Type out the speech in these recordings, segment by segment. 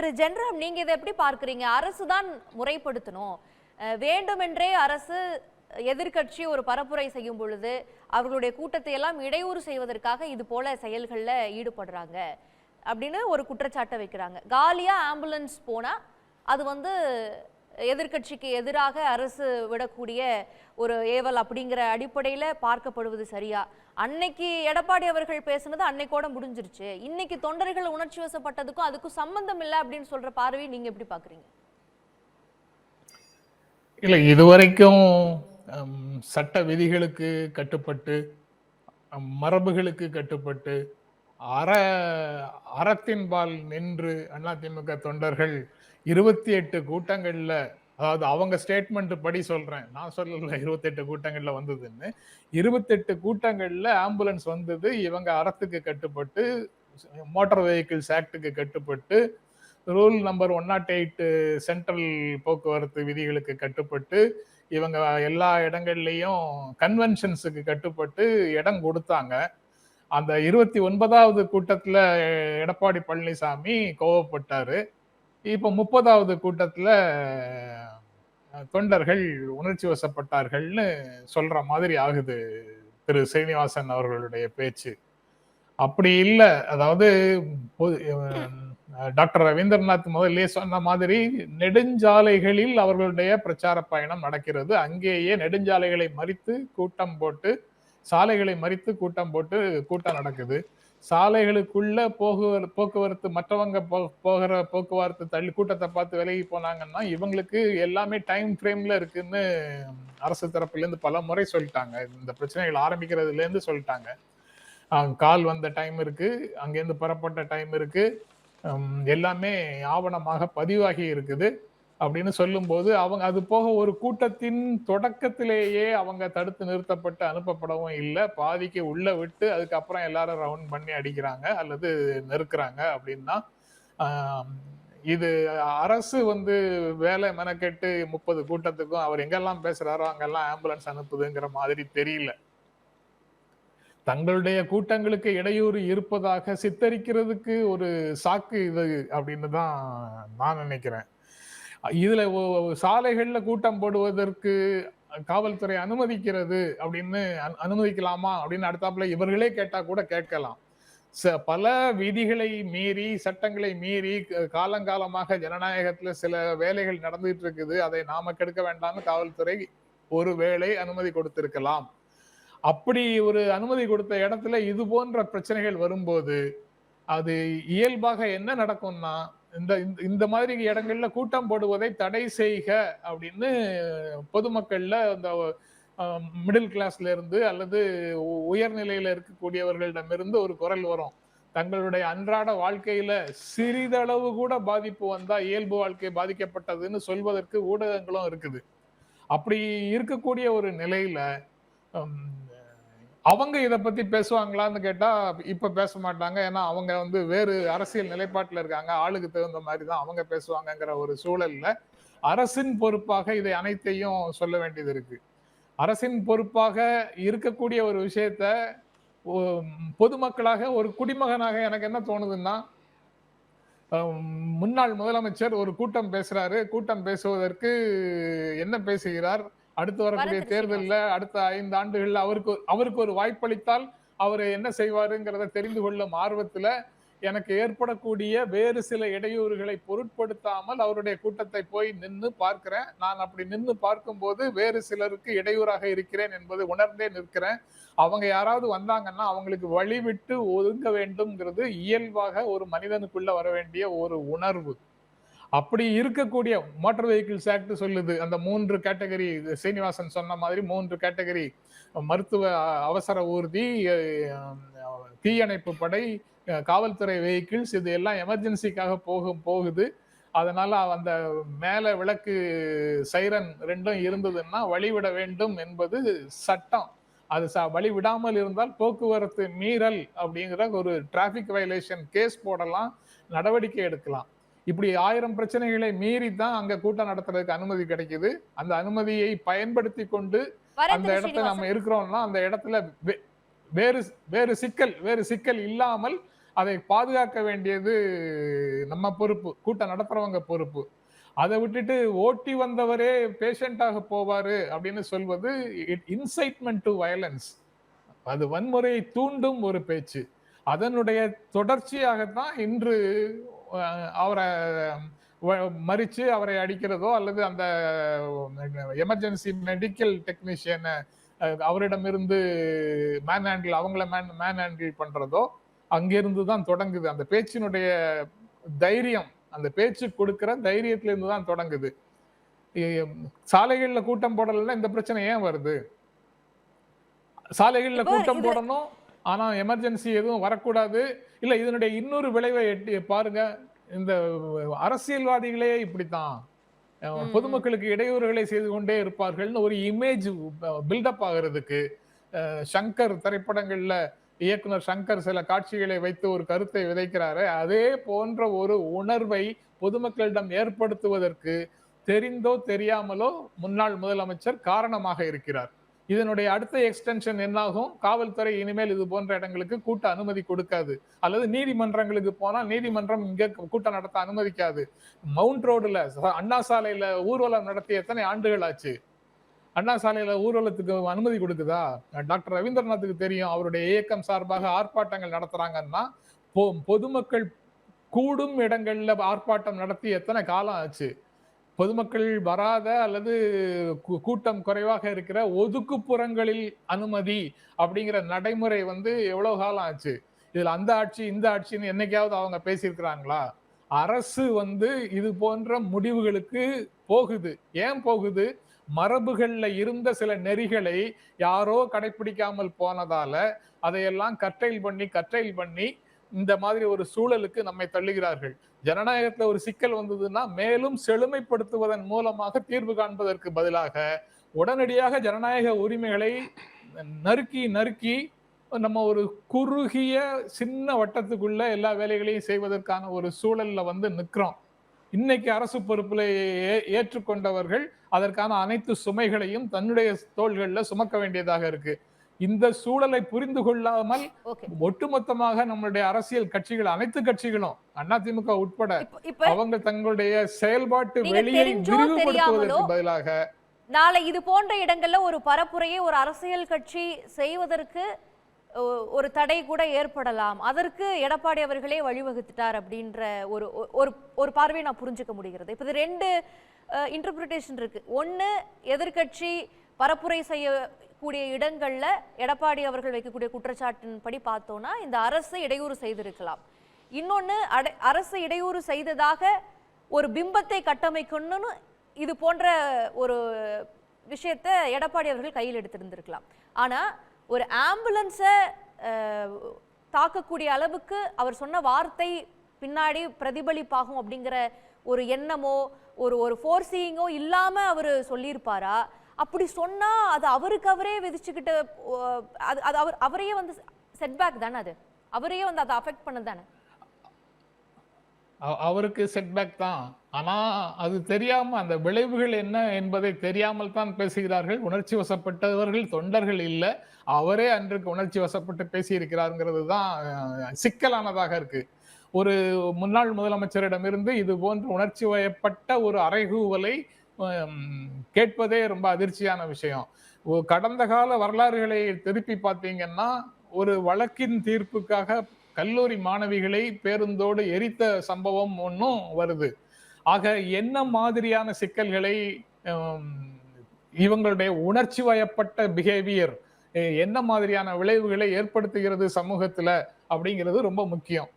திரு ஜென்ரம் நீங்க இதை எப்படி பார்க்குறீங்க? அரசு தான் முறைப்படுத்தணும். வேண்டுமென்றே அரசு எதிர்க்கட்சி ஒரு பரப்புரை செய்யும் பொழுது அவர்களுடைய கூட்டத்தை எல்லாம் இடையூறு செய்வதற்காக இது போல செயல்களில் ஈடுபடுறாங்க அப்படின்னு ஒரு குற்றச்சாட்டை வைக்கிறாங்க. காலியா ஆம்புலன்ஸ் போனா அது வந்து எதிர்க்கட்சிக்கு எதிராக அரசு விடக்கூடிய ஒரு ஏவல் அப்படிங்கிற அடிப்படையில் பார்க்கப்படுவது சரியா? அன்னைக்கு எடப்பாடி அவர்கள் பேசுனது அன்னைக்கோட முடிஞ்சிருச்சு. இன்னைக்கு தொண்டர்கள் உணர்ச்சி வசப்பட்டதுக்கும் அதுக்கும் சம்பந்தம் இல்லை அப்படின்னு சொல்ற பார்வையை நீங்க எப்படி பாக்குறீங்க இல்லை இதுவரைக்கும் சட்ட விதிகளுக்கு கட்டுப்பட்டு மரபுகளுக்கு கட்டுப்பட்டு அற அறத்தின்பால் நின்று அதிமுக தொண்டர்கள் இருபத்தி எட்டு கூட்டங்கள்ல அதாவது அவங்க ஸ்டேட்மெண்ட் படி சொல்றேன். நான் சொல்லல இருபத்தெட்டு கூட்டங்கள்ல வந்ததுன்னு. இருபத்தெட்டு கூட்டங்கள்ல ஆம்புலன்ஸ் வந்தது இவங்க அறத்துக்கு கட்டுப்பட்டு மோட்டார் வெஹிக்கிள்ஸ் ஆக்டுக்கு கட்டுப்பட்டு rule number one nought eight central போக்குவரத்து விதிகளுக்கு கட்டுப்பட்டு இவங்க எல்லா இடங்கள்லையும் கன்வென்ஷன்ஸுக்கு கட்டுப்பட்டு இடம் கொடுத்தாங்க. அந்த இருபத்தி ஒன்பதாவது கூட்டத்துல எடப்பாடி பழனிசாமி கோவப்பட்டாரு. இப்போ முப்பதாவது கூட்டத்துல தொண்டர்கள் உணர்ச்சி வசப்பட்டார்கள்னு சொல்ற மாதிரி ஆகுது திரு சீனிவாசன் அவர்களுடைய பேச்சு. அப்படி இல்லை அதாவது டாக்டர் ரவீந்திரநாத் முதல்லே சொன்ன மாதிரி நெடுஞ்சாலைகளில் அவர்களுடைய பிரச்சார பயணம் நடக்கிறது. அங்கேயே நெடுஞ்சாலைகளை மறித்து கூட்டம் போட்டு சாலைகளை மறித்து கூட்டம் போட்டு கூட்டம் நடக்குது. சாலைகளுக்குள்ள போக்குவரத்து போக்குவரத்து மற்றவங்க போகிற போக்குவரத்து தள்ளி கூட்டத்தை பார்த்து விலகி போனாங்கன்னா இவங்களுக்கு எல்லாமே டைம் ஃப்ரேம்ல இருக்குன்னு அரசு தரப்புலேருந்து பல முறை சொல்லிட்டாங்க. இந்த பிரச்சனைகள் ஆரம்பிக்கிறதுலேருந்து சொல்லிட்டாங்க. கால் வந்த டைம் இருக்கு அங்கேருந்து புறப்பட்ட டைம் இருக்கு. எல்லாமே ஆவணமாக பதிவாகி இருக்குது. அப்படின்னு சொல்லும்போது அவங்க அது போக ஒரு கூட்டத்தின் தொடக்கத்திலேயே அவங்க தடுத்து நிறுத்தப்பட்டு அனுப்பப்படவும் இல்லை. பாதிக்கு உள்ள விட்டு அதுக்கப்புறம் எல்லாரும் ரவுண்ட் பண்ணி அடிக்கிறாங்க அல்லது நெருக்கிறாங்க அப்படின்னா இது அரசு வந்து வேலை மெனக்கெட்டு முப்பது கூட்டத்துக்கும் அவர் எங்கெல்லாம் பேசுறாரோ அங்கெல்லாம் ஆம்புலன்ஸ் அனுப்புதுங்கிற மாதிரி தெரியல. தங்களுடைய கூட்டங்களுக்கு இடையூறு இருப்பதாக சித்தரிக்கிறதுக்கு ஒரு சாக்கு இது அப்படின்னு தான் நான் நினைக்கிறேன். இதுல சாலைகள்ல கூட்டம் போடுவதற்கு காவல்துறை அனுமதிக்கிறது அப்படின்னு அனு- அனுமதிக்கலாமா அப்படின்னு அடுத்தாப்புல இவர்களே கேட்டா கூட கேட்கலாம். ச- பல விதிகளை மீறி சட்டங்களை மீறி காலங்காலமாக ஜனநாயகத்துல சில வேலைகள் நடந்துட்டு இருக்குது. அதை நாம கெடுக்க வேண்டாம்னு காவல்துறை ஒரு வேலை அனுமதி கொடுத்திருக்கலாம். அப்படி ஒரு அனுமதி கொடுத்த இடத்துல இது போன்ற பிரச்சனைகள் வரும்போது அது இயல்பாக என்ன நடக்கும்னா இந்த இந்த- இந்த மாதிரி இடங்கள்ல கூட்டம் போடுவதை தடை செய்க அப்படின்னு பொதுமக்கள்ல அந்த மிடில் கிளாஸ்ல இருந்து அல்லது உயர்நிலையில இருக்கக்கூடியவர்களிடமிருந்து ஒரு குரல் வரும். தங்களுடைய அன்றாட வாழ்க்கையில சிறிதளவு கூட பாதிப்பு வந்தா இயல்பு வாழ்க்கை பாதிக்கப்பட்டதுன்னு சொல்வதற்கு ஊடகங்களும் இருக்குது. அப்படி இருக்கக்கூடிய ஒரு நிலையில அவங்க இதை பத்தி பேசுவாங்களான்னு கேட்டா இப்ப பேச மாட்டாங்க. ஏன்னா அவங்க வந்து வேறு அரசியல் நிலைப்பாட்டில் இருக்காங்க. ஆளுக்கு தகுந்த மாதிரி தான் அவங்க பேசுவாங்கங்கிற ஒரு சூழல்ல அரசின் பொறுப்பாக இதை அனைத்தையும் சொல்ல வேண்டியது இருக்கு. அரசின் பொறுப்பாக இருக்கக்கூடிய ஒரு விஷயத்த பொதுமக்களாக ஒரு குடிமகனாக எனக்கு என்ன தோணுதுன்னா முன்னாள் முதலமைச்சர் ஒரு கூட்டம் பேசுறாரு. கூட்டம் பேசுவதற்கு என்ன பேசுகிறார்? அடுத்து வரக்கூடிய தேர்தல்ல அடுத்த ஐந்து ஆண்டுகள்ல அவருக்கு அவருக்கு ஒரு வாய்ப்பளித்தால் அவர் என்ன செய்வாருங்கிறத தெரிந்து கொள்ளும் ஆர்வத்துல எனக்கு ஏற்படக்கூடிய வேறு சில இடையூறுகளை பொருட்படுத்தாமல் அவருடைய கூட்டத்தை போய் நின்னு பார்க்கிறேன். நான் அப்படி நின்னு பார்க்கும்போது வேறு சிலருக்கு இடையூறாக இருக்கிறேன் என்பது உணர்ந்தே நிற்கிறேன். அவங்க யாராவது வந்தாங்கன்னா அவங்களுக்கு வழிவிட்டு ஒதுங்க வேண்டும்ங்கிறது இயல்பாக ஒரு மனிதனுக்குள்ள வர வேண்டிய ஒரு உணர்வு. அப்படி இருக்கக்கூடிய மோட்டார் வெஹிக்கிள்ஸ் ஆக்ட் சொல்லுது. அந்த மூன்று கேட்டகரி சீனிவாசன் சொன்ன மாதிரி மூன்று கேட்டகரி மருத்துவ அவசர ஊர்தி தீயணைப்பு படை காவல்துறை வெஹிக்கிள்ஸ் இது எல்லாம் எமர்ஜென்சிக்காக போகும் போகுது. அதனால அந்த மேல விளக்கு சைரன் ரெண்டும் இருந்ததுன்னா வழிவிட வேண்டும் என்பது சட்டம். அது ச வழி விடாமல் இருந்தால் போக்குவரத்து மீறல் அப்படிங்கிற ஒரு டிராபிக் வயலேஷன் கேஸ் போடலாம் நடவடிக்கை எடுக்கலாம். இப்படி ஆயிரம் பிரச்சனைகளை மீறி தான் அங்க கூட்டம் நடத்துறதுக்கு அனுமதி கிடைக்குது. அந்த அனுமதியை பயன்படுத்தி கொண்டு அந்த இடத்துல நம்ம இருக்கிறோம்னா அந்த இடத்துல வேறு வேறு சிக்கல் வேறு சிக்கல் இல்லாமல் அதை பாதுகாக்க வேண்டியது நம்ம பொறுப்பு கூட்டம் நடத்துறவங்க பொறுப்பு. அதை விட்டுட்டு ஓட்டி வந்தவரே பேஷண்டாக போவாரு அப்படின்னு சொல்வது இன்சைட்மெண்ட் டு வயலன்ஸ் அது வன்முறையை தூண்டும் ஒரு பேச்சு. அதனுடைய தொடர்ச்சியாகத்தான் இன்று அவரை மறிச்சு அவரை அடிக்கிறதோ அல்லது அந்த எமர்ஜென்சி மெடிக்கல் டெக்னீஷியனை அவரிடமிருந்து மேன் ஹேண்டில் அவங்கள மேன் மேன் ஹேண்டில் பண்றதோ அங்கிருந்து தான் தொடங்குது. அந்த பேச்சினுடைய தைரியம் அந்த பேச்சு கொடுக்கிற தைரியத்துல இருந்து தான் தொடங்குது. சாலைகள்ல கூட்டம் போடலைன்னா இந்த பிரச்சனை ஏன் வருது? சாலைகள்ல கூட்டம் போடணும் ஆனா எமர்ஜென்சி எதுவும் வரக்கூடாது. இல்ல இதனுடைய இன்னொரு விளைவை எட்டி பாருங்க. இந்த அரசியல்வாதிகளே இப்படித்தான். பொதுமக்களுக்கு இடையூறுகளை செய்து கொண்டே இருப்பார்கள்னு ஒரு இமேஜ் பில்டப் ஆகிறதுக்கு சங்கர் திரைப்படங்கள்ல இயக்குனர் சங்கர் சில காட்சிகளை வைத்து ஒரு கருத்தை விதைக்கிறாரு. அதே போன்ற ஒரு உணர்வை பொதுமக்களிடம் ஏற்படுத்துவதற்கு தெரிந்தோ தெரியாமலோ முன்னாள் முதலமைச்சர் காரணமாக இருக்கிறார். இதனுடைய அடுத்த எக்ஸ்டென்ஷன் என்னாகும்? காவல்துறை இனிமேல் இது போன்ற இடங்களுக்கு கூட்ட அனுமதி கொடுக்காது. அல்லது நீதிமன்றங்களுக்கு போனால் நீதிமன்றம் இங்க கூட்டம் நடத்த அனுமதிக்காது. மவுண்ட் ரோடுல அண்ணா சாலையில ஊர்வலம் நடத்தி எத்தனை ஆண்டுகள் ஆச்சு? அண்ணா சாலையில ஊர்வலத்துக்கு அனுமதி கொடுக்குதா? டாக்டர் ரவீந்திரநாத்துக்கு தெரியும். அவருடைய இயக்கம் சார்பாக ஆர்ப்பாட்டங்கள் நடத்துறாங்கன்னா பொ- பொதுமக்கள் கூடும் இடங்கள்ல ஆர்ப்பாட்டம் நடத்தி எத்தனை காலம் ஆச்சு? பொதுமக்கள் வராத அல்லது கூட்டம் குறைவாக இருக்கிற ஒதுக்குப்புறங்களில் அனுமதி அப்படிங்கிற நடைமுறை வந்து எவ்வளவு காலம் ஆச்சு? இதுல அந்த ஆட்சி இந்த ஆட்சின்னு என்னைக்காவது அவங்க பேசியிருக்கிறாங்களா? அரசு வந்து இது போன்ற முடிவுகளுக்கு போகுது. ஏன் போகுது? மரபுகள்ல இருந்த சில நெறிகளை யாரோ கடைபிடிக்காமல் போனதால அதையெல்லாம் கற்றையில் பண்ணி கற்றையில் பண்ணி இந்த மாதிரி ஒரு சூழலுக்கு நம்மை தள்ளுகிறார்கள். ஜனநாயகத்துல ஒரு சிக்கல் வந்ததுன்னா மேலும் செழுமைப்படுத்துவதன் மூலமாக தீர்வு காண்பதற்கு பதிலாக உடனடியாக ஜனநாயக உரிமைகளை நறுக்கி நறுக்கி நம்ம ஒரு குறுகிய சின்ன வட்டத்துக்குள்ள எல்லா வேலைகளையும் செய்வதற்கான ஒரு சூழல்ல வந்து நிற்கிறோம். இன்னைக்கு அரசு பொறுப்புல ஏ- ஏற்றுக்கொண்டவர்கள் அதற்கான அனைத்து சுமைகளையும் தன்னுடைய தோள்களில் சுமக்க வேண்டியதாக இருக்கு. இந்த சூழலை புரிந்து கொள்ளாமல் ஒட்டுமொத்தமாக நம்மளுடைய அரசியல் கட்சிகள் அனைத்து கட்சிகளும் அதிமுக உட்பட அவங்க தங்களுடைய செயல்பாட்டு வெளியை விரிவுபடுத்துவதற்கு பதிலாக நாளை இது போன்ற இடங்கள்ல ஒரு பரப்புரையை ஒரு அரசியல் கட்சி செய்வதற்கு ஒரு தடை கூட ஏற்படலாம். அதற்கு எடப்பாடி அவர்களே வழிவகுத்துட்டார் அப்படின்ற ஒரு ஒரு ஒரு பார்வையை நான் புரிஞ்சுக்க முடிகிறது. இப்போ இது ரெண்டு இன்டர்பிரிட்டேஷன் இருக்கு. ஒன்னு எதிர்க்கட்சி பரப்புரை கூடிய இடங்கள்ல எடப்பாடி அவர்கள் வைக்கக்கூடிய குற்றச்சாட்டின்படி பார்த்தோம்னா இந்த அரசு இடையூறு செய்திருக்கலாம். இன்னொன்று அரசு இடையூறு செய்ததாக ஒரு பிம்பத்தை கட்டமைக்கணும்னு இது போன்ற ஒரு விஷயத்தை எடப்பாடி அவர்கள் கையில் எடுத்திருந்திருக்கலாம். ஆனால் ஒரு ஆம்புலன்ஸை தாக்கக்கூடிய அளவுக்கு அவர் சொன்ன வார்த்தை பின்னாடி பிரதிபலிப்பாகும் அப்படிங்கிற ஒரு எண்ணமோ ஒரு ஒரு ஃபோர்ஸிங்கோ இல்லாமல் அவர் சொல்லியிருப்பாரா? அப்படி சொன்னால் அது அவருக்கு அவரே விதிச்சுக்கிட்ட அது அது அவர் அவரையே வந்து செட்பேக் தானே அது? அவரையே வந்து அதை அஃபெக்ட் பண்ணது தானே? அவருக்கு செட்பேக் தான். ஆனால் அது தெரியாமல் அந்த விளைவுகள் என்ன என்பதை தெரியாமல் தான் பேசுகிறார்கள். உணர்ச்சி வசப்பட்டவர்கள் தொண்டர்கள் இல்லை. அவரே அன்றைக்கு உணர்ச்சி வசப்பட்டு பேசியிருக்கிறாருங்கிறது தான் சிக்கலானதாக இருக்கு. ஒரு முன்னாள் முதலமைச்சரிடமிருந்து இது போன்ற உணர்ச்சி வயப்பட்ட ஒரு அறைகூவலை கேட்பதே ரொம்ப அதிர்ச்சியான விஷயம். கடந்த கால வரலாறுகளை திருப்பி பார்த்தீங்கன்னா ஒரு வழக்கின் தீர்ப்புக்காக கல்லூரி மாணவிகளை பேருந்தோடு எரித்த சம்பவம் ஒன்றும் வருது. ஆக என்ன மாதிரியான சிக்கல்களை இவங்களுடைய உணர்ச்சி வயப்பட்ட பிஹேவியர் என்ன மாதிரியான விளைவுகளை ஏற்படுத்துகிறது சமூகத்துல அப்படிங்கிறது ரொம்ப முக்கியம்.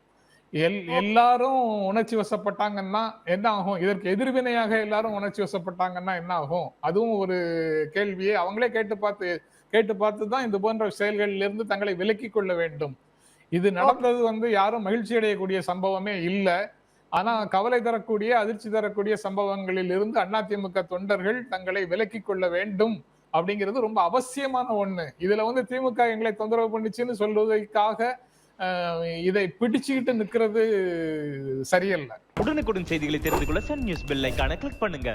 எல் எல்லாரும் உணர்ச்சி வசப்பட்டாங்கன்னா என்ன ஆகும்? இதற்கு எதிர்வினையாக எல்லாரும் உணர்ச்சி வசப்பட்டாங்கன்னா என்ன ஆகும்? அதுவும் ஒரு கேள்வியை அவங்களே கேட்டு பார்த்து கேட்டு பார்த்து தான் இது போன்ற செயல்களில் இருந்து தங்களை விலக்கி கொள்ள வேண்டும். இது நடந்தது வந்து யாரும் மகிழ்ச்சி அடையக்கூடிய சம்பவமே இல்லை. ஆனா கவலை தரக்கூடிய அதிர்ச்சி தரக்கூடிய சம்பவங்களில் இருந்து அதிமுக தொண்டர்கள் தங்களை விலக்கி கொள்ள வேண்டும் அப்படிங்கிறது ரொம்ப அவசியமான ஒண்ணு. இதுல வந்து திமுக எங்களை தொந்தரவு பண்ணுச்சுன்னு சொல்வதற்காக இதை பிடிச்சுக்கிட்டு நிக்கிறது சரியல்ல. உடனுக்குடன் செய்திகளை தெரிந்து கொள்ள சன் நியூஸ் பெல் ஐக்கான கிளிக் பண்ணுங்க.